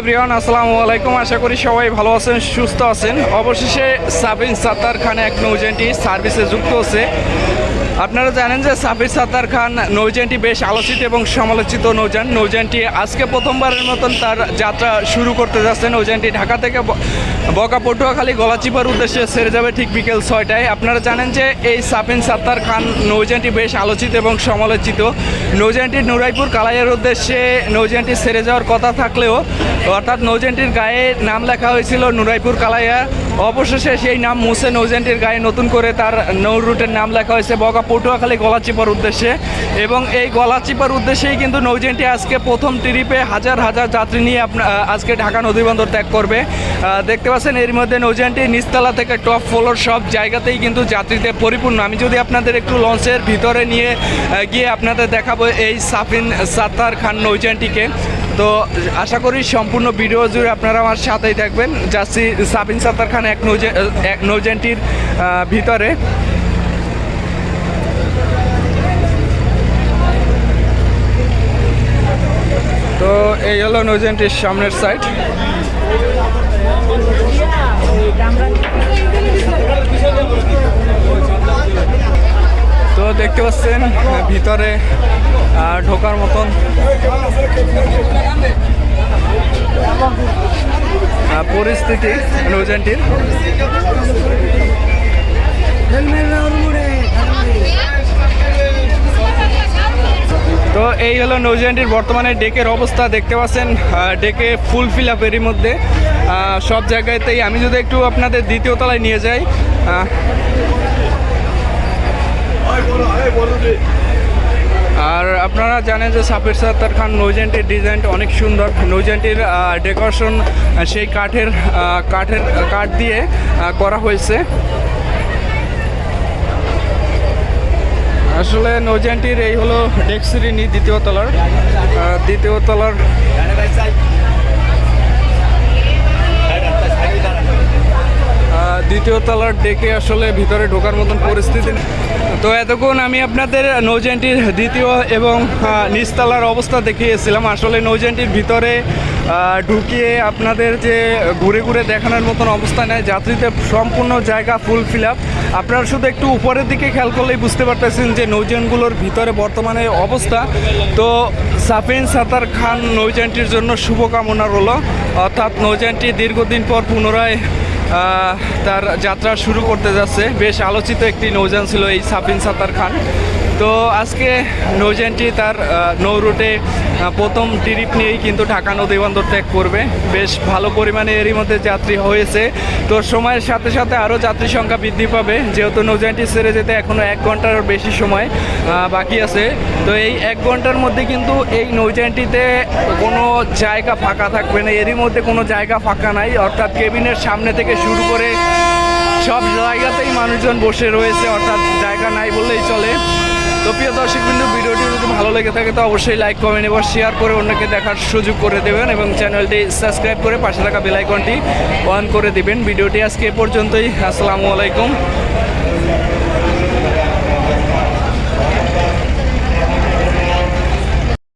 Everyone, আসসালামু আলাইকুম। আশা করি সবাই ভালো আছেন, সুস্থ আছেন। অবশেষে সাবিন সাত্তার খান এক নৌজেনটি সার্ভিসে যুক্ত হচ্ছে। আপনারা জানেন যে সাবির সাত্তার খান নৌযানটি বেশ আলোচিত এবং সমালোচিত নৌজান। নৌযানটি আজকে প্রথমবারের মতন তার যাত্রা শুরু করতে যাচ্ছে। নৌযানটি ঢাকা থেকে বকা পটুয়াখালী গলাচিপার উদ্দেশ্যে সেরে যাবে ঠিক বিকেল ছয়টায়। আপনারা জানেন যে এই সাবিন সাত্তার খান নৌযানটি বেশ আলোচিত এবং সমালোচিত। নৌযানটি নুরাইপুর কালাইয়ের উদ্দেশ্যে নৌযানটি সেরে যাওয়ার কথা থাকলেও অর্থাৎ নৌজেনটির গায়ে নাম লেখা হয়েছিল নুরাইপুর কালাইয়া। অবশেষে সেই নাম মুছে নৌযানটির গায়ে নতুন করে তার নৌ রুটের নাম লেখা হয়েছে বগা পটুয়াখালী গলাচিপার উদ্দেশ্যে। এবং এই গলাচিপার উদ্দেশ্যেই কিন্তু নৌযানটি আজকে প্রথম ট্রিপে হাজার হাজার যাত্রী নিয়ে আপনা আজকে ঢাকা নদীবন্দর ত্যাগ করবে। দেখতে পাচ্ছেন এর মধ্যে নৌযানটি নিচতলা থেকে টপ ফ্লোর সব জায়গাতেই কিন্তু যাত্রীতে পরিপূর্ণ। আমি যদি আপনাদের একটু লঞ্চের ভিতরে নিয়ে গিয়ে আপনাদের দেখাবো এই সাফিন সাত্তার খান নৌযানটিকে তো আশা করি সম্পূর্ণ ভিডিও জুড়ে আপনারা আমার সাথেই থাকবেন। যাচ্ছি সাবিন সাত্তার খান এক নৌজে এক নৌজেনটির ভিতরে। তো এই হলো নৌজেনটির সামনের সাইড তো দেখতে পাচ্ছেন, ভিতরে ঢোকার মতন। পরিস্থিতি নৌজানটির তো এই হলো নৌজানটির বর্তমানে ডেকের অবস্থা দেখতে পাচ্ছেন ডেকে ফুল ফিল আপ এরই মধ্যে। সব জায়গাতেই আমি যদি একটু আপনাদের দ্বিতীয় তলায় নিয়ে যাই জানেন যে সাফির সাত্তার খান নৌজেন্টির ডিজাইন অনেক সুন্দর। নৌজেন্টির ডেকোরেশন সেই কাঠের কাঠের কাঠ দিয়ে করা হয়েছে। আসলে নৌজেন্টির এই হলো ডেক্সিরিনি দ্বিতীয় তলার দ্বিতীয় তলার দ্বিতীয় তলার ডেকে আসলে ভিতরে ঢোকার মতন পরিস্থিতি। তো এতক্ষণ আমি আপনাদের নৌজানটির দ্বিতীয় এবং নিচতলার অবস্থা দেখিয়েছিলাম। আসলে নৌজানটির ভিতরে ঢুকিয়ে আপনাদের যে ঘুরে ঘুরে দেখানোর মতন অবস্থা নেই। যাত্রীদের সম্পূর্ণ জায়গা ফুল ফিল আপ আপনারা শুধু একটু উপরের দিকে খেয়াল করলেই বুঝতে পারতেছেন যে নৌযানগুলোর ভিতরে বর্তমানে অবস্থা। তো সাফিন সাতার খান নৌযানটির জন্য শুভকামনা রইল। অর্থাৎ নৌযানটি দীর্ঘদিন পর পুনরায় তার যাত্রা শুরু করতে যাচ্ছে। বেশ আলোচিত একটি নৌজান ছিল এই সাবিন সাতার খান। তো আজকে নৌযানটি তার নৌ রুটে প্রথম ট্রিপ নিয়েই কিন্তু ঢাকা নদীবন্দর ত্যাগ করবে। বেশ ভালো পরিমাণে এরই মধ্যে যাত্রী হয়েছে। তো সময়ের সাথে সাথে আরও যাত্রী সংখ্যা বৃদ্ধি পাবে। যেহেতু নৌযানটি ছেড়ে যেতে এখনও এক ঘণ্টার বেশি সময় বাকি আছে। তো এই এক ঘণ্টার মধ্যে কিন্তু এই নৌযানটিতে কোনো জায়গা ফাঁকা থাকবে না। এরই মধ্যে কোনো জায়গা ফাঁকা নাই। অর্থাৎ কেবিনের সামনে থেকে শুরু করে সব জায়গাতেই মানুষজন বসে রয়েছে। অর্থাৎ জায়গা নাই বললেই চলে। তো প্রিয় দর্শক বিন্দু ভিডিওটি যদি ভালো লেগে থাকে, তো অবশ্যই লাইক কমেন্ট এবং শেয়ার করে অন্যকে দেখার সুযোগ করে দেবেন এবং চ্যানেলটি সাবস্ক্রাইব করে পাশে থাকা বেলাইকনটি অন করে দেবেন। ভিডিওটি আজকে এ পর্যন্তই। আসসালামু আলাইকুম।